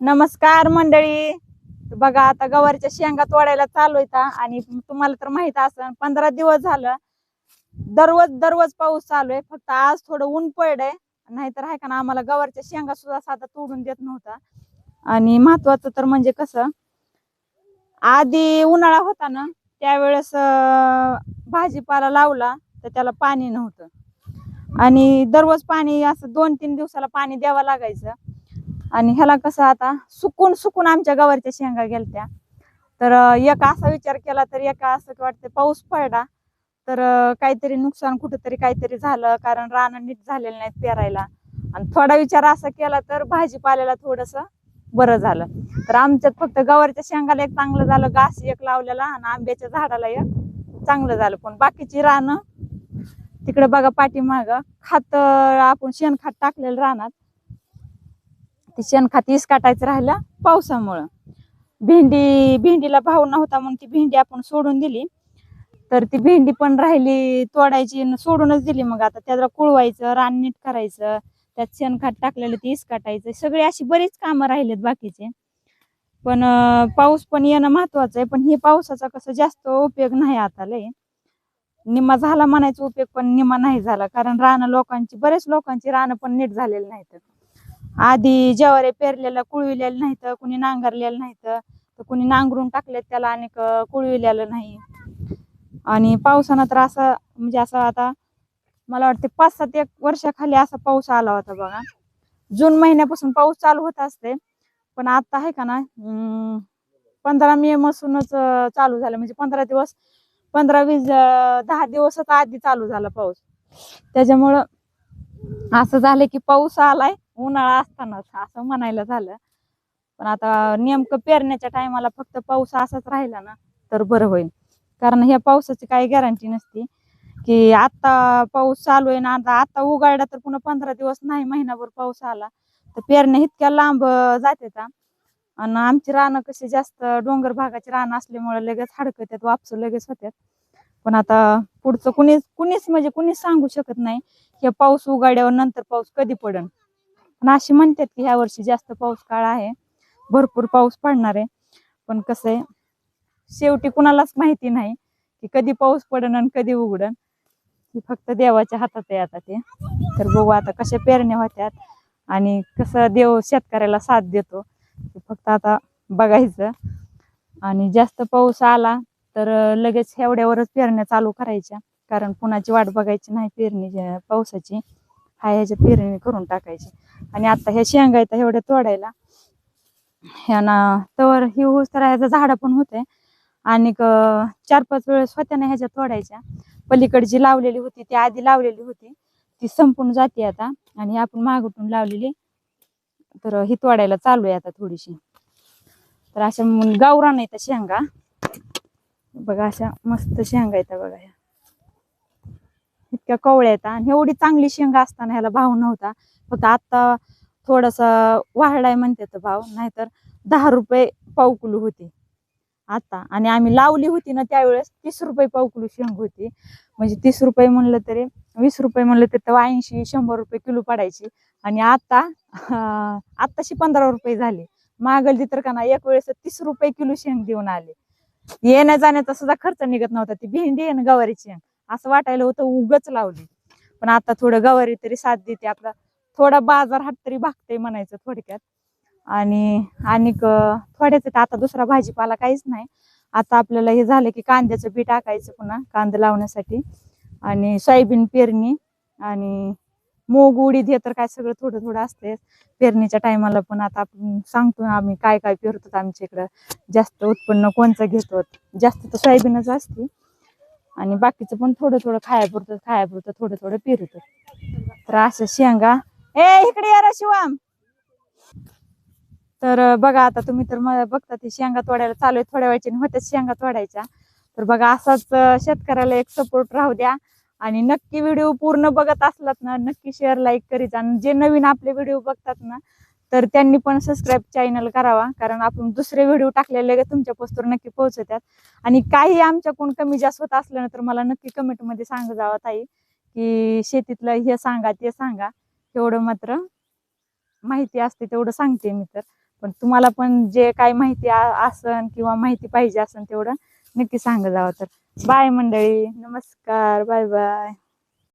नमस्कार मंडळी. बघा आता गवारीच्या शेंगा तोडायला चालू आहे आणि तुम्हाला तर माहीत असेल पंधरा दिवस झालं दररोज दररोज पाऊस चालू आहे. फक्त आज थोडं ऊन पडलंय. नाहीतर आहे का ना आम्हाला गवारच्या शेंगा सुद्धा साधा तोडून देत नव्हता. आणि महत्वाचं तर म्हणजे कसं आधी उन्हाळा होता ना त्यावेळेस भाजीपाला लावला तर त्याला पाणी नव्हतं. आणि दररोज पाणी असं दोन तीन दिवसाला पाणी द्यावं लागायचं. आणि ह्याला कसं आता सुकून सुकून आमच्या गवारच्या शेंगा गेलत्या. तर एक असा विचार केला तर एका असं वाटतं पाऊस पडला तर काहीतरी नुकसान कुठंतरी काहीतरी झालं कारण रानं नीट झालेलं नाहीत पेरायला. आणि थोडा विचार असा केला तर भाजीपाल्याला थोडस बरं झालं. तर आमच्यात फक्त गवारच्या शेंगाला एक चांगलं झालं घास एक लावलेला आणि आंब्याच्या झाडाला एक चांगलं झालं. पण बाकीची रानं तिकडे बघा पाठीमाग खात आपण शेणखात टाकलेलं रानात ते शेणखात इस काटायचं राहिलं पावसामुळं. भेंडी भेंडीला भाव नव्हता म्हणून ती भेंडी आपण सोडून दिली. तर ती भेंडी पण राहिली तोडायची सोडूनच दिली. मग आता त्याला कुळवायचं रान नीट करायचं त्यात शेणखात टाकलेलं ती इस काटायचं. सगळी अशी बरीच कामं राहिलेत बाकीचे. पण पाऊस पण येणं महत्वाचं आहे. पण हे पावसाचा कसं जास्त उपयोग नाही आता लय. निम्मा झाला म्हणायचा उपयोग पण निम्मा नाही झाला. कारण रानं लोकांची बरेच लोकांची रानं पण नीट झालेली नाहीत. आधी ज्वारे पेरलेलं कुळविलेलं नाही तर कुणी नांगरलेलं नाही तर कुणी नांगरून टाकलेत त्याला अनेक कुळविलेलं नाही. आणि पावसानं तर असं म्हणजे असं आता मला वाटते पाच सात एक वर्षाखाली असा पाऊस आला होता बघा. जून महिन्यापासून पाऊस चालू होत असते पण आता आहे का ना पंधरा मे पासूनच चालू झालं. म्हणजे पंधरा दिवस पंधरा वीस दहा दिवसात आधी चालू झाला पाऊस. त्याच्यामुळं असं झालं की पाऊस आलाय. उन्हाळा असतानाच असं म्हणायला झालं. पण आता नेमकं पेरण्याच्या टायमाला फक्त पाऊस असाच राहिला ना तर बरं होईल. कारण ह्या पावसाची काही गॅरंटी नसती की आता पाऊस चालू आहे ना आता आता उघडला तर पुन्हा पंधरा दिवस नाही महिनाभर पाऊस आला. तर पेरण्या इतक्या लांब जाते आणि आमची रानं कशी जास्त डोंगर भागाची रानं असल्यामुळे लगेच हडकत्यात वापस लगेच होत्यात. पण आता पुढचं कुणीच कुणीच म्हणजे कुणीच सांगू शकत नाही की पाऊस उगाड्यावर नंतर पाऊस कधी पडन. पण अशी म्हणतात की ह्या वर्षी जास्त पाऊस काळ आहे. भरपूर पाऊस पडणार आहे. पण कसं आहे शेवटी कुणालाच माहिती नाही की कधी पाऊस पडन आणि कधी उघडन. ही फक्त देवाच्या हातात आहे आता ते. तर बघू आता कशा पेरण्या होत्यात आणि कसं देव शेतकऱ्याला साथ देतो. फक्त आता बघायचं. आणि जास्त पाऊस आला तर लगेच एवढ्यावरच पेरण्या चालू करायच्या. कारण कुणाची वाट बघायची नाही पेरणी पावसाची. हा ह्याच्या पेरणी करून टाकायची. आणि आता ह्या शेंगा येतात एवढ्या तोडायला. ह्याना तवर ही ऊस तर ह्याचं झाड पण होते. आणि चार पाच वेळेस होत्या ना ह्याच्या तोडायच्या. पलीकडची लावलेली होती ती आधी लावलेली होती. ती संपून जाते आता. आणि आपण मागुटून लावलेली. तर ही तोडायला चालू आहे आता थोडीशी. तर अशा गावरान येतात शेंगा. बघा अशा मस्त शेंगा येतात बघा ह्या. किंवा कवळ्या येतात. आणि एवढी चांगली शेंगा असताना ह्याला भाव नव्हता. फक्त आता थोडासा वाढलाय म्हणते तर भाव. नाहीतर दहा रुपये पाव होती. आता. आणि आम्ही लावली होती ना त्यावेळेस तीस रुपये पाव शेंग होती. म्हणजे तीस रुपये म्हणलं तरी वीस रुपये म्हणलं तरी तर ऐंशी शंभर रुपये किलो पडायची. आणि आता आत्ताशी पंधरा रुपये झाले. मागलती तर का ना एक वेळेस तीस रुपये किलो शेंग देऊन आले. येण्या जाण्याचा सुद्धा खर्च निघत नव्हता. ती भेंडी आहे ना गवारीची शेंग. असं वाटायला होतं उगच लावली पण आता थोडं गवारी तरी साथ देते आपला. थोडा बाजार हात तरी भागते म्हणायचं थोडक्यात. आणि आणि थोड्याच आता दुसरा भाजीपाला काहीच नाही. आता आपल्याला हे झालं की कांद्याचं बी टाकायचं पुन्हा कांदा लावण्यासाठी. आणि सोयाबीन पेरणी आणि मूग उडीद हे तर काय सगळं थोडं थोडं असते पेरणीच्या टायमाला पण आता आपण सांगतो आम्ही काय काय पेरतो आमच्या इकडं जास्त उत्पन्न कोणचं घेतो? जास्त तर सोयाबीनच असते. आणि बाकीचं पण थोडं थोडं खायापुरतं खायापुरतं थोडं थोडं पिरत तर असं शेंगा. ए इकडे यार शिवाम. तर बघा आता तुम्ही तर मला बघता ते शेंगा तोडायला चालू आहे थोड्या वेळची होत्या शेंगा तोडायच्या. तर बघा असाच शेतकऱ्याला एक सपोर्ट राहू द्या. आणि नक्की व्हिडिओ पूर्ण बघत असलात ना नक्की शेअर लाईक करीत आणि जे नवीन आपले व्हिडिओ बघतात ना तर त्यांनी पण सबस्क्राईब चॅनल करावा. कारण आपण दुसरे व्हिडिओ टाकलेले तुमच्या पोस्टवर नक्की पोहोचवतात आणि काही आमच्याकडून कमी जास्त होत असलं ना तर मला नक्की कमेंटमध्ये सांग जावं ताई. की शेतीतलं हे सांगा ते सांगा. तेवढं मात्र माहिती असते तेवढं सांगते मी तर. पण तुम्हाला पण जे काही माहिती असन किंवा माहिती पाहिजे असन तेवढं नक्की सांगा जावं तर. बाय मंडळी. नमस्कार. Bye bye